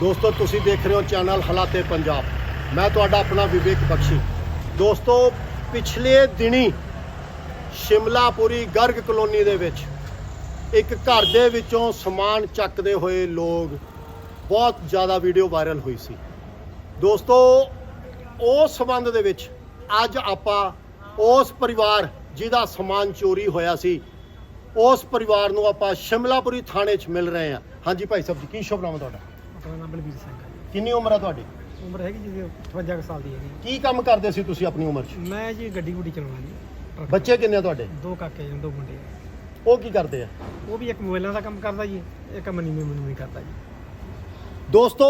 ਦੋਸਤੋ, ਤੁਸੀਂ ਦੇਖ ਰਹੇ ਹੋ ਚੈਨਲ ਹਾਲਾਤੇ ਪੰਜਾਬ। ਮੈਂ ਤੁਹਾਡਾ ਆਪਣਾ ਵਿਵੇਕ ਬਖਸ਼ੀ। ਦੋਸਤੋ, ਪਿਛਲੇ ਦਿਨੀ ਸ਼ਿਮਲਾਪੁਰੀ ਗਰਗ ਕਲੋਨੀ ਦੇ ਵਿੱਚ ਇੱਕ ਘਰ ਦੇ ਵਿੱਚੋਂ ਸਮਾਨ ਚੱਕਦੇ ਹੋਏ ਲੋਕ ਬਹੁਤ ਜ਼ਿਆਦਾ ਵੀਡੀਓ ਵਾਇਰਲ ਹੋਈ ਸੀ। ਦੋਸਤੋ, ਉਸ ਸੰਬੰਧ ਦੇ ਵਿੱਚ ਅੱਜ ਆਪਾਂ ਉਸ ਪਰਿਵਾਰ ਜਿਹਦਾ ਸਮਾਨ ਚੋਰੀ ਹੋਇਆ ਸੀ, ਉਸ ਪਰਿਵਾਰ ਨੂੰ ਆਪਾਂ ਸ਼ਿਮਲਾਪੁਰੀ ਥਾਣੇ 'ਚ ਮਿਲ ਰਹੇ ਹਾਂ। ਹਾਂਜੀ ਭਾਈ ਸਾਹਿਬ ਜੀ, ਕੀ ਸ਼ੁਭ ਨਾਮ ਤੁਹਾਡਾ? ਆਪਣਾ ਨਾਮ ਬਲਬੀਰ ਸਿੰਘ ਹੈ। ਕਿੰਨੀ ਉਮਰ ਹੈ ਤੁਹਾਡੀ? ਉਮਰ ਹੈਗੀ ਜੀ 58 ਕੁ ਸਾਲ ਦੀ ਹੈਗੀ। ਕੀ ਕੰਮ ਕਰਦੇ ਸੀ ਤੁਸੀਂ ਆਪਣੀ ਉਮਰ 'ਚ? ਮੈਂ ਜੀ ਗੱਡੀ ਗੁੱਡੀ ਚਲਾਉਣਾ ਜੀ ਟਰੱਕ। ਬੱਚੇ ਕਿੰਨੇ ਆ ਤੁਹਾਡੇ? ਦੋ ਕਾਕੇ ਜੀ ਦੋ ਮੁੰਡੇ। ਆ। ਉਹ ਕੀ ਕਰਦੇ ਆ? ਉਹ ਵੀ ਇੱਕ ਮੋਬਾਈਲਾਂ ਦਾ ਕੰਮ ਕਰਦਾ ਜੀ ਇੱਕ ਮਨੀ ਮਨੀ ਕਰਦਾ ਜੀ। ਦੋਸਤੋ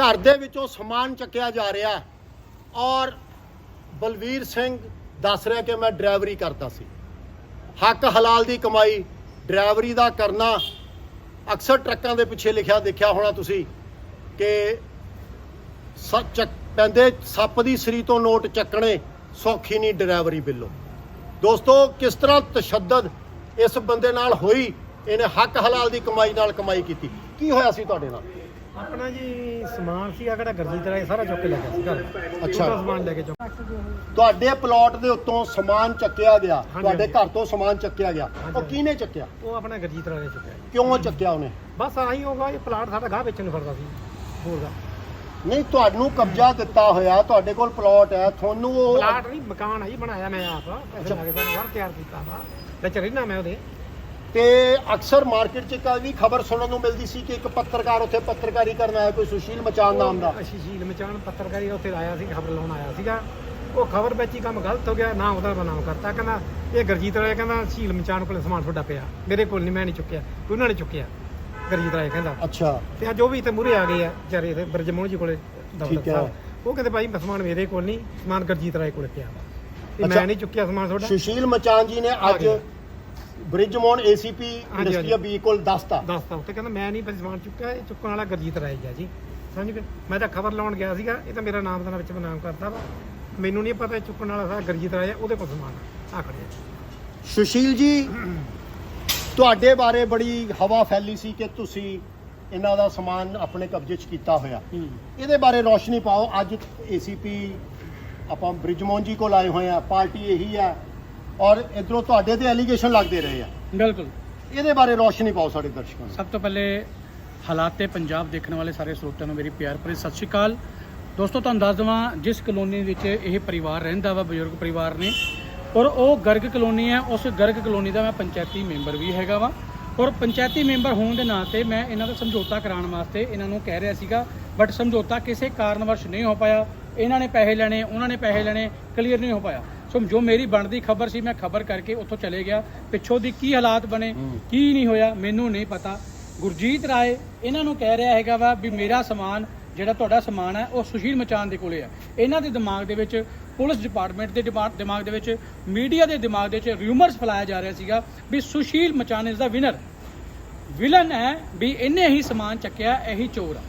ਘਰ ਦੇ ਵਿੱਚੋਂ ਸਮਾਨ ਚੱਕਿਆ ਜਾ ਰਿਹਾ ਔਰ ਬਲਵੀਰ ਸਿੰਘ ਦੱਸ ਰਿਹਾ ਕਿ ਮੈਂ ਡਰਾਈਵਰੀ ਕਰਦਾ ਸੀ। ਹੱਕ ਹਲਾਲ ਦੀ ਕਮਾਈ ਡਰਾਈਵਰੀ ਦਾ ਕਰਨਾ ਅਕਸਰ ਟਰੱਕਾਂ ਦੇ ਪਿੱਛੇ ਲਿਖਿਆ, ਦੇਖਿਆ ਹੋਣਾ ਤੁਸੀਂ ਕਿ ਸ- ਚੱਕ ਪੈਂਦੇ, ਸੱਪ ਦੀ ਸਰੀ ਤੋਂ ਨੋਟ ਚੱਕਣੇ ਸੌਖੀ ਨਹੀਂ ਡਰਾਈਵਰੀ ਬਿੱਲੋ। ਦੋਸਤੋ, ਕਿਸ ਤਰ੍ਹਾਂ ਤਸ਼ੱਦਦ ਇਸ ਬੰਦੇ ਨਾਲ ਹੋਈ? ਇਹਨੇ ਹੱਕ ਹਲਾਲ ਦੀ ਕਮਾਈ ਨਾਲ ਕਮਾਈ ਕੀਤੀ। ਕੀ ਹੋਇਆ ਸੀ ਤੁਹਾਡੇ ਨਾਲ? ਆਪਣਾ ਜੀ ਸਮਾਨ ਸੀ ਕਿਹੜਾ ਗਰਜੀ ਤਰ੍ਹਾਂ ਇਹ ਸਾਰਾ ਚੁੱਕ ਕੇ ਲੈ ਗਿਆ ਸੀ ਘਰ ਅੱਛਾ। ਛੋਟਾ ਸਮਾਨ ਲੈ ਕੇ ਚੁੱਕ ਤੁਹਾਡੇ ਪਲਾਟ ਦੇ ਉੱਤੋਂ ਸਮਾਨ ਚੱਕਿਆ ਗਿਆ ਹਾਂਜੀ, ਤੁਹਾਡੇ। ਘਰ ਤੋਂ ਸਮਾਨ ਚੱਕਿਆ ਗਿਆ ਉਹ ਹਾਂਜੀ। ਕਿਹਨੇ ਚੱਕਿਆ ਉਹ ਆਪਣਾ ਗਰਜੀ ਤਰ੍ਹਾਂ ਲੈ ਚੁੱਕਿਆ। ਕਿਉਂ ਚੱਕਿਆ ਉਹਨੇ ਬਸ ਆਹੀ ਹੋਗਾ ਇਹ ਪਲਾਟ ਸਾਡਾ ਗਾਹ ਵੇਚਣ ਨੂੰ ਫਿਰਦਾ ਸੀ ਹੋਰ ਦਾ ਨਹੀਂ ਤੁਹਾਨੂੰ ਕਬਜ਼ਾ ਦਿੱਤਾ ਹੋਇਆ ਤੁਹਾਡੇ ਕੋਲ ਪਲਾਟ ਹੈ ਤੁਹਾਨੂੰ ਉਹ ਪਲਾਟ ਨਹੀਂ ਮਕਾਨ ਆ ਜੀ ਬਣਾਇਆ ਮੈਂ ਆਪ ਪੈਸੇ। ਲਾ ਕੇ ਸਾਨੂੰ ਘਰ ਤਿਆਰ ਕੀਤਾ ਵਾ ਵਿੱਚ ਰਹਿਣਾ ਮੈਂ ਉਹਦੇ ਤੇ ਅਕਸਰ ਮਾਰਕੀਟ 'ਚ ਕਦੀ ਖਬਰ ਸੁਣਨ ਨੂੰ ਮਿਲਦੀ ਸੀ ਕਿ ਇੱਕ ਪੱਤਰਕਾਰ ਉੱਥੇ ਪੱਤਰਕਾਰੀ ਕਰਨ ਆਇਆ ਕੋਈ ਸੁਸ਼ੀਲ ਮਚਾਨ ਨਾਮ ਦਾ। ਅਸ਼ੀਸ਼ੀਲ ਮਚਾਨ ਪੱਤਰਕਾਰੀ ਉੱਥੇ ਆਇਆ ਸੀ ਖਬਰ ਲਾਉਣ ਆਇਆ ਸੀਗਾ। ਉਹ ਖਬਰ ਵਿੱਚ ਹੀ ਕੰਮ ਗਲਤ ਹੋ ਗਿਆ ਨਾ ਉਹਦਾ ਬਨਾਮ ਕਰਤਾ। ਕਹਿੰਦਾ ਇਹ ਗਰਜੀਤ ਰਾਏ ਕਹਿੰਦਾ ਸ਼ੀਲ ਮਚਾਨ ਕੋਲੇ ਸਮਾਨ ਤੁਹਾਡਾ ਪਿਆ। ਮੇਰੇ ਕੋਲ ਨਹੀਂ ਮੈਂ ਨਹੀਂ ਚੁੱਕਿਆ। ਉਹਨਾਂ ਨੇ ਚੁੱਕਿਆ ਗਰਜੀਤ ਰਾਏ ਕਹਿੰਦਾ। ਅੱਛਾ। ਤੇ ਅੱਜ ਉਹ ਵੀ ਤੇ ਮੂਰੇ ਆ ਗਏ ਆ ਵਿਚਾਰੇ ਤੇ ਬਰਜਮੋਹਨ ਜੀ ਕੋਲੇ ਠੀਕ ਹੈ। ਉਹ ਕਹਿੰਦੇ ਭਾਈ ਸਮਾਨ ਮੇਰੇ ਕੋਲ ਨਹੀਂ ਸਮਾਨ ਗਰਜੀਤ ਰਾਏ ਕੋਲੇ ਪਿਆ ਵਾ। ਤੇ। ਮੈਂ ਨਹੀਂ ਚੁੱਕਿਆ ਸਮਾਨ ਤੁਹਾਡਾ। ਸੁਸ਼ੀਲ ਮਚਾਨ ਜੀ ਨੇ ਅੱਜ। ਬ੍ਰਿਜਮੋਨ ਏਸੀਪੀ ਹਾਂਜੀ। ਇੰਡਸਟਰੀਆ ਬੀ ਕੋਲ ਦੱਸਤਾ। ਦੱਸਤਾ ਉੱਤੇ ਕਹਿੰਦਾ ਮੈਂ ਨਹੀਂ ਸਮਾਨ ਚੁੱਕਿਆ ਇਹ ਚੁੱਕਣ ਵਾਲਾ ਗਰਜੀਤ ਰਾਏ ਜੀ ਆ ਜੀ। ਸਮਝ ਗਏ? ਮੈਂ ਤਾਂ ਖਬਰ ਲਾਉਣ ਗਿਆ ਸੀਗਾ ਇਹ ਤਾਂ ਮੇਰਾ ਨਾਮ ਦਾ ਵਿੱਚ ਬਨਾਮ ਕਰਦਾ ਵਾ। ਮੈਨੂੰ ਨਹੀਂ ਪਤਾ ਇਹ ਚੁੱਕਣ ਵਾਲਾ ਸਾਰਾ ਗਰਜੀਤ ਰਾਏ ਆ ਉਹਦੇ ਕੋਲ ਸਮਾਨ ਆ। ਆਹ ਖੜਿਆ ਸੁਸ਼ੀਲ ਜੀ ਤੁਹਾਡੇ ਬਾਰੇ ਬੜੀ ਹਵਾ ਫੈਲੀ ਸੀ ਕਿ ਤੁਸੀਂ ਇਹਨਾਂ ਦਾ ਸਮਾਨ ਆਪਣੇ ਕਬਜ਼ੇ 'ਚ ਕੀਤਾ ਹੋਇਆ। ਇਹਦੇ ਬਾਰੇ ਰੋਸ਼ਨੀ ਪਾਓ। ਅੱਜ ਏਸੀਪੀ ਆਪਾਂ ਬ੍ਰਿਜਮੋਹਨ ਜੀ ਕੋਲ ਆਏ ਹੋਏ ਆ ਪਾਰਟੀ ਇਹੀ ਆ। ਔਰ ਇਧਰੋਂ ਤੁਹਾਡੇ ਤੇ ਐਲੀਗੇਸ਼ਨ ਲੱਗਦੇ ਰਹੇ ਆ। ਬਿਲਕੁਲ। ਇਹਦੇ ਬਾਰੇ ਰੋਸ਼ਨੀ ਪਾਓ ਸਾਡੇ ਦਰਸ਼ਕਾਂ ਨੂੰ। ਸਭ ਤੋਂ ਪਹਿਲੇ ਹਾਲਾਤ ਤੇ ਪੰਜਾਬ ਦੇਖਣ ਵਾਲੇ ਸਾਰੇ ਸਰੋਤਿਆਂ ਨੂੰ ਮੇਰੀ ਪਿਆਰ ਭਰੀ ਸਤਿ ਸ਼੍ਰੀ ਅਕਾਲ। ਦੋਸਤੋ ਤੁਹਾਨੂੰ ਦੱਸ ਦਵਾਂ ਜਿਸ ਕਲੋਨੀ ਵਿੱਚ ਇਹ ਪਰਿਵਾਰ ਰਹਿੰਦਾ ਵਾ ਬਜ਼ੁਰਗ ਪਰਿਵਾਰ ਨੇ ਔਰ ਉਹ ਗਰਗ ਕਲੋਨੀ ਹੈ ਉਸ ਗਰਗ ਕਲੋਨੀ ਦਾ ਮੈਂ ਪੰਚਾਇਤੀ ਮੈਂਬਰ ਵੀ ਹੈਗਾ ਵਾ। ਔਰ ਪੰਚਾਇਤੀ ਮੈਂਬਰ ਹੋਣ ਦੇ ਨਾਂ ਤੇ ਮੈਂ ਇਹਨਾਂ ਦਾ ਸਮਝੌਤਾ ਕਰਾਉਣ ਵਾਸਤੇ ਇਹਨਾਂ ਨੂੰ ਕਹਿ ਰਿਹਾ ਸੀਗਾ ਬਟ ਸਮਝੌਤਾ ਕਿਸੇ ਕਾਰਨਵਸ਼ ਨਹੀਂ ਹੋ ਪਾਇਆ। ਇਹਨਾਂ ਨੇ ਪੈਸੇ ਲੈਣੇ ਉਹਨਾਂ ਨੇ ਪੈਸੇ ਲੈਣੇ ਕਲੀਅਰ ਨਹੀਂ ਹੋ ਪਾਇਆ। ਸੋ ਜੋ ਮੇਰੀ ਬਣਦੀ ਖਬਰ ਸੀ ਮੈਂ ਖਬਰ ਕਰਕੇ ਉੱਥੋਂ ਚਲੇ ਗਿਆ। ਪਿੱਛੋਂ ਦੀ ਕੀ ਹਾਲਾਤ ਬਣੇ। ਕੀ ਨਹੀਂ ਹੋਇਆ ਮੈਨੂੰ ਨਹੀਂ ਪਤਾ। ਗੁਰਜੀਤ ਰਾਏ ਇਹਨਾਂ ਨੂੰ ਕਹਿ ਰਿਹਾ ਹੈਗਾ ਵਾ ਵੀ ਮੇਰਾ ਸਮਾਨ ਜਿਹੜਾ ਤੁਹਾਡਾ ਸਮਾਨ ਹੈ ਉਹ ਸੁਸ਼ੀਲ ਮਚਾਨ ਦੇ ਕੋਲੇ ਹੈ। ਇਹਨਾਂ ਦੇ ਦਿਮਾਗ ਦੇ ਵਿੱਚ ਪੁਲਿਸ ਡਿਪਾਰਟਮੈਂਟ ਦੇ ਦਿਮਾ- ਦਿਮਾਗ ਦੇ ਵਿੱਚ ਮੀਡੀਆ ਦੇ ਦਿਮਾਗ ਦੇ ਵਿੱਚ ਰਿਊਮਰਸ ਫੈਲਾਇਆ ਜਾ ਰਿਹਾ ਸੀਗਾ ਵੀ ਸੁਸ਼ੀਲ ਮਚਾਨ ਇਜ਼ ਦਾ ਵਿਨਰ ਵਿਲਨ ਹੈ ਵੀ ਇਹਨੇ ਹੀ ਸਮਾਨ ਚੱਕਿਆ ਇਹੀ ਚੋਰ ਆ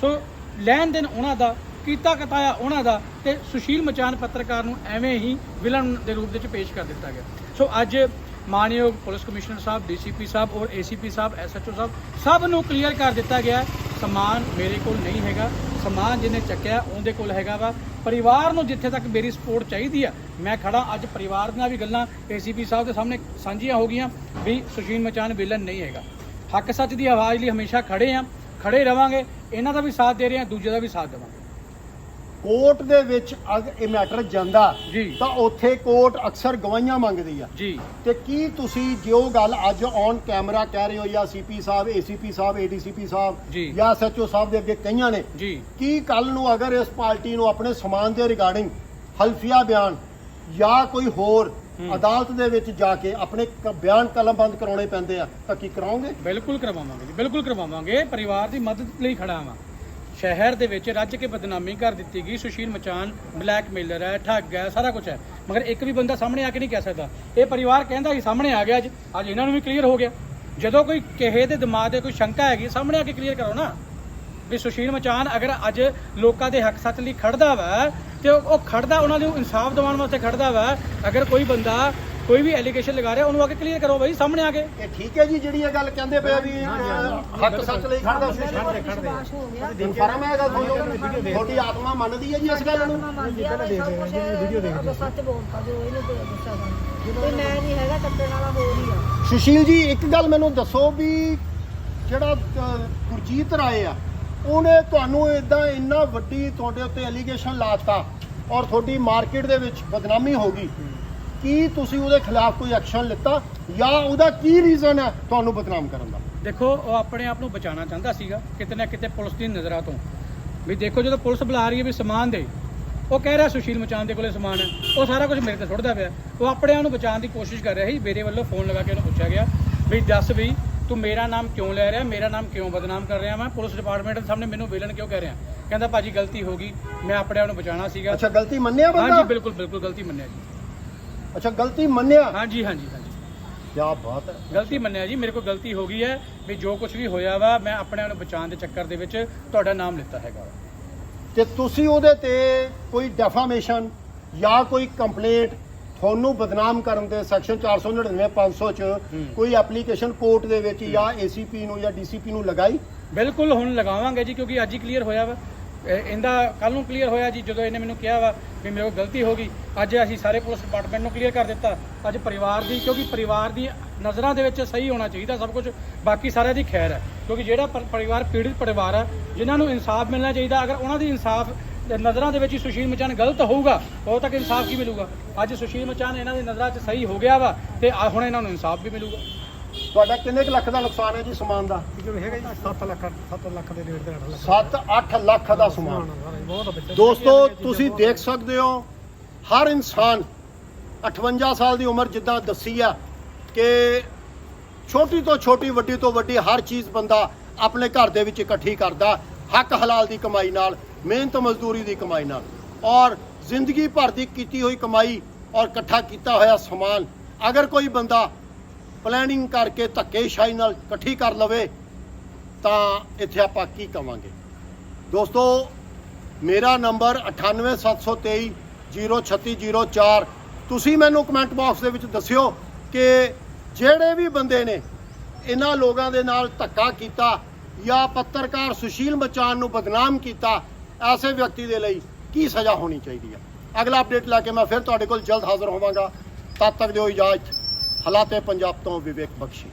ਸੋ ਲੈਣ ਦੇਣ ਉਹਨਾਂ ਦਾ ਕੀਤਾ ਕਤਾਇਆ ਉਹਨਾਂ ਦਾ ਤੇ ਸੁਸ਼ੀਲ ਮਚਾਨ ਪੱਤਰਕਾਰ ਨੂੰ ਐਵੇਂ ਹੀ ਵਿਲਨ ਦੇ ਰੂਪ ਵਿੱਚ ਪੇਸ਼ ਕਰ ਦਿੱਤਾ ਗਿਆ। ਸੋ ਅੱਜ ਮਾਨਯੋਗ ਪੁਲਿਸ ਕਮਿਸ਼ਨਰ ਸਾਹਿਬ, ਡੀਸੀਪੀ ਸਾਹਿਬ ਔਰ ਏਸੀਪੀ ਸਾਹਿਬ, ਐਸਐਚਓ ਸਾਹਿਬ ਸਭ ਨੂੰ ਕਲੀਅਰ ਕਰ ਦਿੱਤਾ ਗਿਆ ਸਮਾਨ ਮੇਰੇ ਕੋਲ ਨਹੀਂ ਹੈਗਾ, ਸਮਾਨ ਜਿਹਨੇ ਚੱਕਿਆ ਉਹਦੇ ਕੋਲ ਹੈਗਾ ਵਾ। ਪਰਿਵਾਰ ਨੂੰ ਜਿੱਥੇ ਤੱਕ ਮੇਰੀ ਸਪੋਰਟ ਚਾਹੀਦੀ ਆ, ਮੈਂ ਖੜਾ ਅੱਜ ਪਰਿਵਾਰ ਦੀਆਂ ਵੀ ਗੱਲਾਂ ਏਸੀਪੀ ਸਾਹਿਬ ਦੇ ਸਾਹਮਣੇ ਸਾਂਝੀਆਂ ਹੋ ਗਈਆਂ ਵੀ ਸੁਸ਼ੀਲ ਮਚਾਨ ਵਿਲਨ ਨਹੀਂ ਹੈਗਾ। ਹੱਕ ਸੱਚ ਦੀ ਆਵਾਜ਼ ਲਈ ਹਮੇਸ਼ਾ ਖੜੇ ਆ, ਖੜੇ ਰਵਾਂਗੇ, ਇਹਨਾਂ ਦਾ ਵੀ ਸਾਥ ਦੇ ਰਹੇ ਆ, ਦੂਜੇ ਦਾ ਵੀ ਸਾਥ ਦੇਵਾਂਗੇ। ਕੋਰਟ ਦੇ ਵਿੱਚ ਅਗਰ ਇਹ ਮੈਟਰ ਜਾਂਦਾ ਜੀ। ਤਾਂ ਉੱਥੇ ਕੋਰਟ ਅਕਸਰ ਗਵਾਹੀਆਂ ਮੰਗਦੀ ਆ ਜੀ ਤੇ ਕੀ ਤੁਸੀਂ ਜੋ ਗੱਲ ਅੱਜ ਔਨ ਕੈਮਰਾ ਕਹਿ ਰਹੇ ਹੋ ਜਾਂ ਸੀਪੀ ਸਾਹਿਬ ਏਸੀਪੀ ਸਾਹਿਬ ਏਡੀਸੀਪੀ ਸਾਹਿਬ ਜੀ। ਜਾਂ ਸੱਚੋ ਸਾਹਿਬ ਦੇ ਅੱਗੇ ਕਈਆਂ ਨੇ ਜੀ ਕੀ ਕੱਲ ਨੂੰ ਅਗਰ ਇਸ ਪਾਰਟੀ ਨੂੰ ਆਪਣੇ ਸਮਾਨ ਦੇ ਰਿਗਾਰਡਿੰਗ ਹਲਫੀਆ ਬਿਆਨ ਜਾਂ ਕੋਈ ਹੋਰ। ਅਦਾਲਤ ਦੇ ਵਿੱਚ ਜਾ ਕੇ ਆਪਣੇ ਕ- ਬਿਆਨ ਕਲਮਬੰਦ ਕਰਾਉਣੇ ਪੈਂਦੇ ਆ ਤਾਂ ਕੀ ਕਰਾਓਗੇ ਬਿਲਕੁਲ ਕਰਵਾਵਾਂਗੇ ਜੀ ਬਿਲਕੁਲ ਕਰਵਾਵਾਂਗੇ ਪਰਿਵਾਰ ਦੀ ਮਦਦ ਲਈ ਖੜਾ ਹਾਂ ਸ਼ਹਿਰ ਦੇ ਵਿੱਚ ਰੱਜ ਕੇ ਬਦਨਾਮੀ ਕਰ ਦਿੱਤੀ ਗਈ। ਸੁਸ਼ੀਲ ਮਚਾਨ, ਬਲੈਕਮੇਲਰ ਹੈ, ਠੱਗ ਹੈ, ਸਾਰਾ ਕੁਝ ਹੈ। ਮਗਰ ਇੱਕ ਵੀ ਬੰਦਾ ਸਾਹਮਣੇ ਆ ਕੇ ਨਹੀਂ ਕਹਿ ਸਕਦਾ। ਇਹ ਪਰਿਵਾਰ ਕਹਿੰਦਾ ਸੀ, ਸਾਹਮਣੇ ਆ ਗਿਆ ਅੱਜ। ਅੱਜ ਇਹਨਾਂ ਨੂੰ ਵੀ ਕਲੀਅਰ ਹੋ ਗਿਆ। ਜਦੋਂ ਕੋਈ ਕਿਸੇ ਦੇ ਦਿਮਾਗ ਦੇ ਕੋਈ ਸ਼ੰਕਾ ਹੈਗੀ, ਸਾਹਮਣੇ ਆ ਕੇ ਕਲੀਅਰ ਕਰੋ ਨਾ। ਵੀ ਸੁਸ਼ੀਲ ਮਚਾਨ ਅਗਰ ਅੱਜ ਲੋਕਾਂ ਦੇ ਹੱਕ ਸੱਚ ਲਈ ਖੜਦਾ ਵਾ, ਤੇ ਉਹ ਉਹ ਖੜਦਾ, ਉਹਨਾਂ ਨੂੰ ਇਨਸਾਫ ਦਿਵਾਉਣ ਵਾਸਤੇ ਖੜਦਾ ਵਾ। ਅਗਰ ਕੋਈ ਬੰਦਾ ਕੋਈ ਵੀ ਐਲੀਗੇਸ਼ਨ ਲਗਾ ਰਿਹਾ ਉਹਨੂੰ ਆ ਕੇ ਕਲੀਅਰ ਕਰੋ ਬਾਈ ਸਾਹਮਣੇ ਆ ਕੇ। ਇਹ ਠੀਕ ਹੈ ਜੀ ਜਿਹੜੀ ਇਹ ਗੱਲ ਕਹਿੰਦੇ ਪਏ ਆ ਵੀ। ਅਹ, ਹੱਕ ਸੱਚ ਲਈ ਖੜਦਾ ਸੀ ਖੜਦੇ ਖੜਦੇ ਕਨਫਰਮ ਹੈ ਇਹ ਗੱਲ ਤੁਹਾਨੂੰ ਤੁਹਾਡੀ ਆਤਮਾ ਮੰਨਦੀ ਹੈ ਜੀ ਇਸ ਗੱਲ ਨੂੰ? ਵੀਡੀਓ ਦੇਖਦੇ ਸੱਚ ਬੋਲਦਾ ਜੋ ਇਹਨੂੰ ਕੋਈ ਗੁੱਸਾ ਕਰਨਾ ਤੇ ਮੈਂ ਨਹੀਂ ਹੈਗਾ ਟੱਪਣ ਵਾਲਾ ਹੋਰ ਹੀ ਆ। ਸੁਸ਼ੀਲ ਜੀ ਇੱਕ ਗੱਲ ਮੈਨੂੰ ਦੱਸੋ ਵੀ ਜਿਹੜਾ ਅਹ, ਗੁਰਜੀਤ ਰਾਏ ਆ ਉਹਨੇ ਤੁਹਾਨੂੰ ਇਦਾਂ ਇੰਨਾ ਵੱਡੀ ਤੁਹਾਡੇ ਉੱਤੇ ਐਲੀਗੇਸ਼ਨ ਲਾਤਾ ਔਰ ਤੁਹਾਡੀ ਮਾਰਕੀਟ ਦੇ ਵਿੱਚ ਬਦਨਾਮੀ ਹੋ ਗਈ। ਕੀ ਤੁਸੀਂ ਉਹਦੇ ਖਿਲਾਫ ਕੋਈ ਐਕਸ਼ਨ ਲਿੱਤਾ ਜਾਂ ਉਹਦਾ ਕੀ ਰੀਜ਼ਨ ਹੈ ਤੁਹਾਨੂੰ ਬਦਨਾਮ ਕਰਨ ਦਾ? ਦੇਖੋ ਉਹ ਆਪਣੇ ਆਪ ਨੂੰ ਬਚਾਉਣਾ ਚਾਹੁੰਦਾ ਸੀਗਾ ਕਿਤੇ ਨਾ ਕਿਤੇ ਪੁਲਿਸ ਦੀ ਨਜ਼ਰਾਂ ਤੋਂ। ਵੀ ਦੇਖੋ ਜਦੋਂ ਪੁਲਿਸ ਬੁਲਾ ਰਹੀ ਹੈ ਵੀ ਸਮਾਨ ਦੇ ਉਹ ਕਹਿ ਰਿਹਾ ਸੁਸ਼ੀਲ ਮਚਾਨ ਦੇ ਕੋਲੇ ਸਮਾਨ ਹੈ। ਉਹ ਸਾਰਾ ਕੁਝ ਮੇਰੇ ਤੇ ਸੁੱਟਦਾ ਪਿਆ। ਉਹ ਆਪਣੇ ਆਪ ਨੂੰ ਬਚਾਉਣ ਦੀ ਕੋਸ਼ਿਸ਼ ਕਰ ਰਿਹਾ ਸੀ। ਮੇਰੇ ਵੱਲੋਂ ਫੋਨ ਲਗਾ ਕੇ ਉਹਨੂੰ ਪੁੱਛਿਆ ਗਿਆ ਵੀ ਦੱਸ ਵੀ ਤੂੰ ਮੇਰਾ ਨਾਮ ਕਿਉਂ ਲੈ ਰਿਹਾ? ਮੇਰਾ ਨਾਮ ਕਿਉਂ ਬਦਨਾਮ ਕਰ ਰਿਹਾ ਮੈਂ ਪੁਲਿਸ ਡਿਪਾਰਟਮੈਂਟ ਦੇ ਸਾਹਮਣੇ ਮੈਨੂੰ ਵਿਲਨ ਕਿਉਂ ਕਹਿ ਰਿਹਾ? ਕਹਿੰਦਾ ਭਾਜੀ ਗਲਤੀ ਹੋ ਗਈ। ਮੈਂ ਆਪਣੇ ਆਪ ਨੂੰ ਬਚਾਉਣਾ ਸੀਗਾ। ਅੱਛਾ ਗਲਤੀ ਮੰਨਿਆ ਹਾਂਜੀ ਬੰਦਾ ਬਿਲਕੁਲ ਬਿਲਕੁਲ ਗਲਤੀ ਮੰਨਿਆ ਜੀ। ਅੱਛਾ ਗਲਤੀ ਮੰਨਿਆ? ਹਾਂਜੀ ਹਾਂਜੀ ਹਾਂਜੀ। ਕੀ ਬਾਤ ਹੈ। ਗਲਤੀ ਮੰਨਿਆ ਜੀ ਮੇਰੇ ਕੋਲ ਗਲਤੀ ਹੋ ਗਈ ਹੈ ਵੀ ਜੋ ਕੁਝ ਵੀ ਹੋਇਆ ਵਾ ਮੈਂ ਆਪਣੇ ਆਪ ਨੂੰ ਬਚਾਉਣ ਦੇ ਚੱਕਰ ਦੇ ਵਿੱਚ ਤੁਹਾਡਾ ਨਾਮ ਲਿੱਤਾ ਹੈਗਾ ਤੇ ਤੁਸੀਂ ਉਹਦੇ ਤੇ ਕੋਈ ਡੈਫਾਮੇਸ਼ਨ ਜਾਂ ਕੋਈ ਕੰਪਲੇਂਟ ਤੁਹਾਨੂੰ ਬਦਨਾਮ ਕਰਨ ਦੇ ਸੈਕਸ਼ਨ 499 500 ਚ। ਕੋਈ ਐਪਲੀਕੇਸ਼ਨ ਕੋਰਟ ਦੇ ਵਿੱਚ ਜਾਂ ਏਸੀਪੀ ਨੂੰ ਜਾਂ ਡੀਸੀਪੀ ਨੂੰ ਲਗਾਈ? ਬਿਲਕੁਲ ਹੁਣ ਲਗਾਵਾਂਗੇ ਜੀ ਕਿਉਂਕਿ ਅੱਜ ਹੀ ਕਲੀਅਰ ਹੋਇਆ ਵਾ। ਇਹਦਾ ਕੱਲ ਨੂੰ ਕਲੀਅਰ ਹੋਇਆ ਜੀ, ਜਦੋਂ ਇਹਨੇ ਮੈਨੂੰ ਕਿਹਾ ਵਾ ਵੀ ਮੇਰੇ ਕੋਲ ਗਲਤੀ ਹੋ ਗਈ, ਅੱਜ ਅਸੀਂ ਸਾਰੇ ਪੁਲਿਸ ਡਿਪਾਰਟਮੈਂਟ ਨੂੰ ਕਲੀਅਰ ਕਰ ਦਿੱਤਾ। ਅੱਜ ਪਰਿਵਾਰ ਦੀ, ਕਿਉਂਕਿ ਪਰਿਵਾਰ ਦੀ ਨਜ਼ਰਾਂ ਦੇ ਵਿੱਚ ਸਹੀ ਹੋਣਾ ਚਾਹੀਦਾ ਸਭ ਕੁਝ, ਬਾਕੀ ਸਾਰਿਆਂ ਦੀ ਖੈਰ ਹੈ। ਕਿਉਂਕਿ ਜਿਹੜਾ ਪਰਿਵਾਰ ਪੀੜਿਤ ਪਰਿਵਾਰ ਹੈ ਜਿਨ੍ਹਾਂ ਨੂੰ ਇਨਸਾਫ ਮਿਲਣਾ ਚਾਹੀਦਾ, ਅਗਰ ਉਹਨਾਂ ਦੀ ਇਨਸਾਫ ਨਜ਼ਰਾਂ ਦੇ ਵਿੱਚ ਹੀ ਸੁਸ਼ੀਲ ਮਚਾਨ ਗਲਤ ਹੋਊਗਾ ਉਦੋਂ ਤੱਕ ਇਨਸਾਫ ਕੀ ਮਿਲੂਗਾ? ਅੱਜ ਸੁਸ਼ੀਲ ਮਚਾਨ ਇਹਨਾਂ ਦੀ ਨਜ਼ਰਾਂ 'ਚ ਸਹੀ ਹੋ ਗਿਆ ਵਾ, ਤੇ ਹੁਣ ਇਹਨਾਂ ਨੂੰ ਇਨਸਾਫ ਵੀ ਮਿਲੂਗਾ। ਤੁਹਾਡਾ ਕਿੰਨੇ ਕੁ ਲੱਖ ਦਾ ਨੁਕਸਾਨ ਹੈ ਜੀ ਸਮਾਨ ਦਾ? ਜੋ ਹੈਗਾ ਜੀ 7 ਲੱਖ 7 ਲੱਖ ਦੇ ਨੇੜੇ ਤੇ 8 ਲੱਖ 7-8 ਲੱਖ ਦਾ ਸਮਾਨ ਬਹੁਤ ਬੱਚੇ ਦੋਸਤੋ ਤੁਸੀਂ ਦੇਖ ਸਕਦੇ ਹੋ ਹਰ ਇਨਸਾਨ 58 ਸਾਲ ਦੀ ਉਮਰ ਜਿੱਦਾਂ ਦੱਸੀ ਆ ਕਿ ਛੋਟੀ ਤੋਂ ਛੋਟੀ ਵੱਡੀ ਤੋਂ ਵੱਡੀ ਹਰ ਚੀਜ਼ ਬੰਦਾ ਆਪਣੇ ਘਰ ਦੇ ਵਿੱਚ ਇਕੱਠੀ ਕਰਦਾ ਹੱਕ ਹਲਾਲ ਦੀ ਕਮਾਈ ਨਾਲ ਮਿਹਨਤ ਮਜ਼ਦੂਰੀ ਦੀ ਕਮਾਈ ਨਾਲ। ਔਰ ਜ਼ਿੰਦਗੀ ਭਰ ਦੀ ਕੀਤੀ ਹੋਈ ਕਮਾਈ ਔਰ ਇਕੱਠਾ ਕੀਤਾ ਹੋਇਆ ਸਮਾਨ ਅਗਰ ਕੋਈ ਬੰਦਾ ਪਲੈਨਿੰਗ ਕਰਕੇ ਧੱਕੇਸ਼ਾਹੀ ਨਾਲ ਇਕੱਠੀ ਕਰ ਲਵੇ, ਤਾਂ ਇੱਥੇ ਆਪਾਂ ਕੀ ਕਵਾਂਗੇ? ਦੋਸਤੋ, ਮੇਰਾ ਨੰਬਰ 98723 03604 ਤੁਸੀਂ ਮੈਨੂੰ ਕਮੈਂਟ ਬਾਕਸ ਦੇ ਵਿੱਚ ਦੱਸਿਓ ਕਿ ਜਿਹੜੇ ਵੀ ਬੰਦੇ ਨੇ ਇਹਨਾਂ ਲੋਕਾਂ ਦੇ ਨਾਲ ਧੱਕਾ ਕੀਤਾ ਜਾਂ ਪੱਤਰਕਾਰ ਸੁਸ਼ੀਲ ਮਚਾਨ ਨੂੰ ਬਦਨਾਮ ਕੀਤਾ, ਐਸੇ ਵਿਅਕਤੀ ਦੇ ਲਈ ਕੀ ਸਜ਼ਾ ਹੋਣੀ ਚਾਹੀਦੀ ਹੈ ਅਗਲਾ ਅਪਡੇਟ ਲੈ ਕੇ ਮੈਂ ਫਿਰ ਤੁਹਾਡੇ ਕੋਲ ਜਲਦ ਹਾਜ਼ਰ ਹੋਵਾਂਗਾ। ਤਦ ਤੱਕ ਦਿਓ ਇਜਾਜ਼ਤ। ਹਾਲਾਤੇ ਪੰਜਾਬ ਤੋਂ ਵਿਵੇਕ ਬਖਸ਼ੀ।